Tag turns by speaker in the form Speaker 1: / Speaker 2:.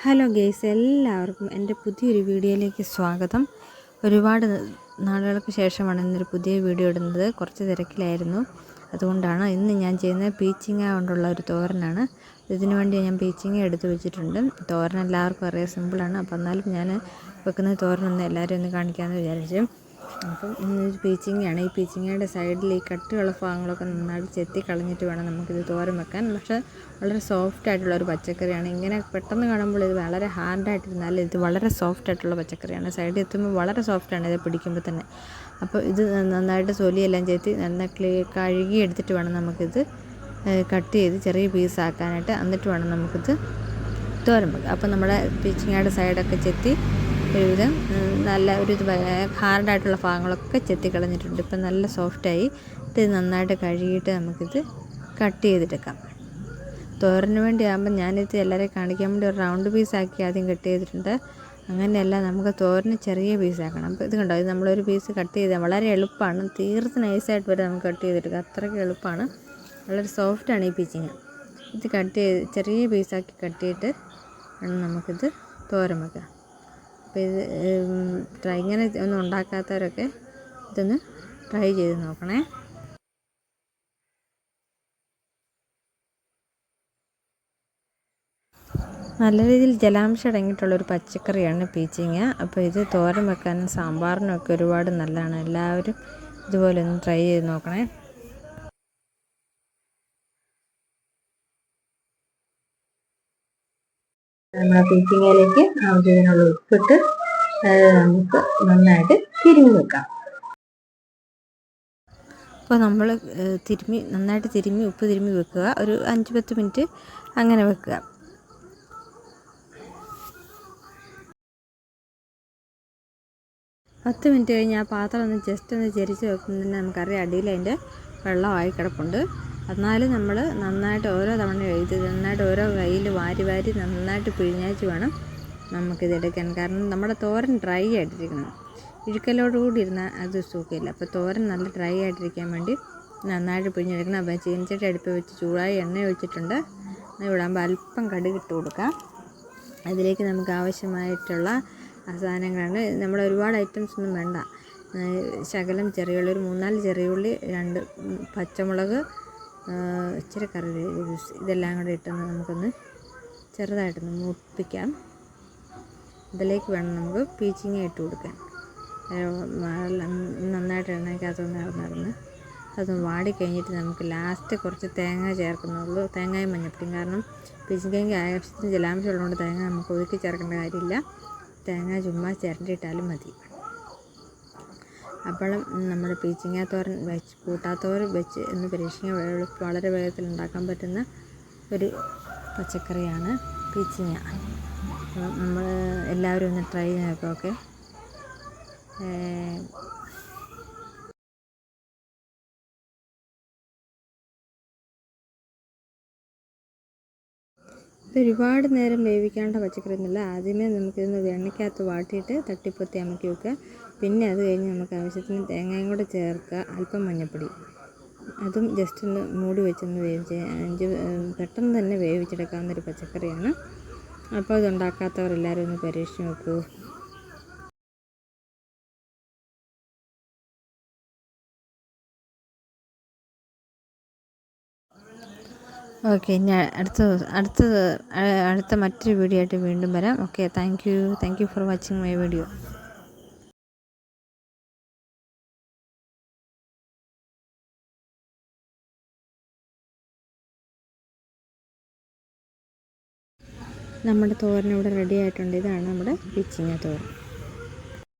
Speaker 1: Hello guys എല്ലാവർക്കും എന്റെ പുതിയൊരു വീഡിയോയിലേക്ക് സ്വാഗതം. ഒരുപാട് നാളുകൾക്ക് ശേഷമാണ് ഇന്നൊരു പുതിയ വീഡിയോ ഇടുന്നത്. കുറച്ച് തിരക്കിലായിരുന്നു. അതുകൊണ്ടാണ് ഇന്ന് ഞാൻ ചെയ്യുന്നത് പീച്ചിങ്ങ കൊണ്ടുള്ള ഒരു തോരനാണ്. ഇതിനു വേണ്ടി ഞാൻ പീച്ചിങ്ങ എടുത്ത് വെച്ചിട്ടുണ്ട്. തോരൻ എല്ലാവർക്കും അറിയാം സിമ്പിളാണ്. അപ്പോൾ എന്നാലും ഞാൻ വെക്കുന്ന തോരനൊന്ന് എല്ലാവരും ഒന്ന് കാണിക്കാമെന്ന് വിചാരിച്ചു. അപ്പം ഇതൊരു പീച്ചിങ്ങയാണ്. ഈ പീച്ചിങ്ങയുടെ സൈഡിൽ ഈ കട്ടിയുള്ള ഭാഗങ്ങളൊക്കെ നന്നായിട്ട് ചെത്തി കളഞ്ഞിട്ട് വേണം നമുക്കിത് തോരൻ വെക്കാൻ പക്ഷേ വളരെ സോഫ്റ്റ് ആയിട്ടുള്ള ഒരു പച്ചക്കറിയാണ്. ഇങ്ങനെ പെട്ടെന്ന് കാണുമ്പോൾ ഇത് വളരെ ഹാർഡായിട്ടിരുന്നാലും ഇത് വളരെ സോഫ്റ്റ് ആയിട്ടുള്ള പച്ചക്കറിയാണ്. സൈഡിൽ എത്തുമ്പോൾ വളരെ സോഫ്റ്റാണ് ഇത് പിടിക്കുമ്പോൾ തന്നെ. അപ്പോൾ ഇത് നന്നായിട്ട് തൊലിയെല്ലാം ചെത്തി നന്നായി ക്ലീ കഴുകി എടുത്തിട്ട് വേണം നമുക്കിത് കട്ട് ചെയ്ത് ചെറിയ പീസാക്കാനായിട്ട് എന്നിട്ട് വേണം നമുക്കിത് തോരൻ വെക്കാം. അപ്പോൾ നമ്മുടെ പീച്ചിങ്ങയുടെ സൈഡൊക്കെ ചെത്തി ഒരുവിധം നല്ല ഒരു ഹാർഡായിട്ടുള്ള ഭാഗങ്ങളൊക്കെ ചെത്തി കളഞ്ഞിട്ടുണ്ട് ഇപ്പം നല്ല സോഫ്റ്റായി. ഇത് നന്നായിട്ട് കഴുകിയിട്ട് നമുക്കിത് കട്ട് ചെയ്തെടുക്കാം. തോരന് വേണ്ടി ആകുമ്പോൾ ഞാനിത് എല്ലാവരെയും കാണിക്കാൻ വേണ്ടി ഒരു റൗണ്ട് പീസാക്കി ആദ്യം കട്ട് ചെയ്തിട്ടുണ്ട്. അങ്ങനെയല്ല നമുക്ക് തോരന് ചെറിയ പീസാക്കണം അപ്പോൾ ഇത് കണ്ടോ? ഇത് നമ്മളൊരു പീസ് കട്ട് ചെയ്താൽ വളരെ എളുപ്പമാണ്. തീർത്ത് നൈസായിട്ട് വരെ നമുക്ക് കട്ട് ചെയ്തെടുക്കാം. അത്രയ്ക്ക് എളുപ്പമാണ്. വളരെ സോഫ്റ്റാണ് ഈ പീച്ചിങ്. ഇത് കട്ട് ചെയ്ത് ചെറിയ പീസാക്കി കട്ട് ചെയ്തിട്ട് വേണം നമുക്കിത് തോരൻ വെക്കാം. അപ്പോൾ ഇത് ട്രൈ ഇങ്ങനെ ഒന്നും ഉണ്ടാക്കാത്തവരൊക്കെ ഇതൊന്ന് ട്രൈ ചെയ്ത് നോക്കണേ. നല്ല രീതിയിൽ ജലാംശം അടങ്ങിയിട്ടുള്ള ഒരു പച്ചക്കറിയാണ് പീച്ചിങ്ങ അപ്പോൾ ഇത് തോരൻ വെക്കാനും സാമ്പാറിനും ഒക്കെ ഒരുപാട് നല്ലതാണ്. എല്ലാവരും ഇതുപോലെ ഒന്ന് ട്രൈ ചെയ്ത് നോക്കണേ.
Speaker 2: പീച്ചിങ്ങയിലേക്ക് ആവശ്യത്തിനുള്ള ഉപ്പിട്ട് നമുക്ക് നന്നായിട്ട് തിരിഞ്ഞു വെക്കാം.
Speaker 1: അപ്പോൾ നമ്മൾ തിരുമ്മി നന്നായിട്ട് തിരുമ്മി ഉപ്പ് തിരുമ്മി വെക്കുക. ഒരു അഞ്ച് പത്ത് മിനിറ്റ് അങ്ങനെ വെക്കുക. പത്ത് മിനിറ്റ് കഴിഞ്ഞ് ആ പാത്രം ഒന്ന് ജസ്റ്റ് ഒന്ന് ചെരിച്ച് തന്നെ നമുക്കറിയാം അടിയിൽ അതിന്റെ വെള്ളമായി കിടപ്പുണ്ട്. എന്നാലും നമ്മൾ നന്നായിട്ട് ഓരോ തവണ എഴുതി നന്നായിട്ട് ഓരോ കയ്യിൽ വാരി വാരി നന്നായിട്ട് പിഴിഞ്ഞാച്ച് വേണം നമുക്കിത് എടുക്കാൻ. കാരണം നമ്മുടെ തോരൻ ഡ്രൈ ആയിട്ടിരിക്കണം. ഇഴുക്കലോട് കൂടി ഇരുന്നാൽ അത് സുഖമില്ല. അപ്പോൾ തോരൻ നല്ല ഡ്രൈ ആയിട്ടിരിക്കാൻ വേണ്ടി നന്നായിട്ട് പിഴിഞ്ഞെടുക്കണം. അപ്പോൾ ചീനച്ചട്ടി അടുപ്പ് വെച്ച് ചൂടായി എണ്ണ ഒഴിച്ചിട്ടുണ്ട്. ഇവിടാകുമ്പോൾ അല്പം കടുക് ഇട്ട് കൊടുക്കാം. അതിലേക്ക് നമുക്ക് ആവശ്യമായിട്ടുള്ള സാധനങ്ങളാണ്. നമ്മൾ ഒരുപാട് ഐറ്റംസ് ഒന്നും വേണ്ട. ശകലം ചെറിയുള്ളി ഒരു മൂന്നാൽ ചെറിയുള്ളി രണ്ട് പച്ചമുളക് ഇച്ചിരി കറി ഇതെല്ലാം കൂടെ ഇട്ടൊന്ന് നമുക്കൊന്ന് ചെറുതായിട്ടൊന്ന് മൂപ്പിക്കാം. ഇതിലേക്ക് വേണം നമുക്ക് പീച്ചിങ്ങ ഇട്ട് കൊടുക്കാൻ. നന്നായിട്ട് എണ്ണയ്ക്കകത്തൊന്ന് ഇറന്നിറന്ന് അതൊന്ന് വാടിക്കഴിഞ്ഞിട്ട് നമുക്ക് ലാസ്റ്റ് കുറച്ച് തേങ്ങ ചേർക്കുന്നുള്ളൂ. തേങ്ങയും മഞ്ഞപ്പൊടിയും. കാരണം പീച്ചിങ്ങയ്ക്ക് ആവശ്യത്തിന് ജലാംശം ഉള്ളതുകൊണ്ട് തേങ്ങ നമുക്ക് ഒതുക്കി ചേർക്കേണ്ട കാര്യമില്ല. തേങ്ങ ചുമ്മാ ചിരണ്ടിയിട്ടാലും മതി. അപ്പോഴും നമ്മുടെ പീച്ചിങ്ങ തോരൻ വെച്ച് കൂട്ടാത്തോരൻ വെച്ച് എന്ന് പരീക്ഷിക്കാൻ വളരെ വേഗത്തിൽ ഉണ്ടാക്കാൻ പറ്റുന്ന ഒരു പച്ചക്കറിയാണ് പീച്ചിങ്ങ. നമ്മൾ എല്ലാവരും ഒന്ന് ട്രൈ ചെയ്ത് ഓക്കെ ഒരുപാട് നേരം വേവിക്കേണ്ട പച്ചക്കറിയൊന്നുമില്ല ആദ്യമേ നമുക്കിതൊന്ന് എണ്ണയ്ക്കകത്ത് വാട്ടിയിട്ട് തട്ടിപ്പൊത്തി അമക്കി വെക്കുക. പിന്നെ അത് കഴിഞ്ഞ് നമുക്ക് ആവശ്യത്തിന് തേങ്ങയും കൂടെ ചേർക്കുക. അല്പം മഞ്ഞൾപ്പൊടി അതും ജസ്റ്റ് ഒന്ന് മൂടി വെച്ചൊന്ന് വേവിച്ച് അഞ്ച് പെട്ടെന്ന് തന്നെ വേവിച്ചെടുക്കാവുന്നൊരു പച്ചക്കറിയാണ്. അപ്പോൾ അതുണ്ടാക്കാത്തവരെല്ലാവരും ഒന്ന് പരീക്ഷിച്ച് നോക്കൂ. ഓക്കെ ഞാൻ അടുത്ത അടുത്ത അടുത്ത മറ്റൊരു വീഡിയോ ആയിട്ട് വീണ്ടും വരാം. Okay thank you thank you for watching my video നമ്മുടെ തോരൻ ഇവിടെ റെഡി ആയിട്ടുണ്ട്. ഇതാണ് നമ്മുടെ പിച്ചിങ്ങ തോരൻ.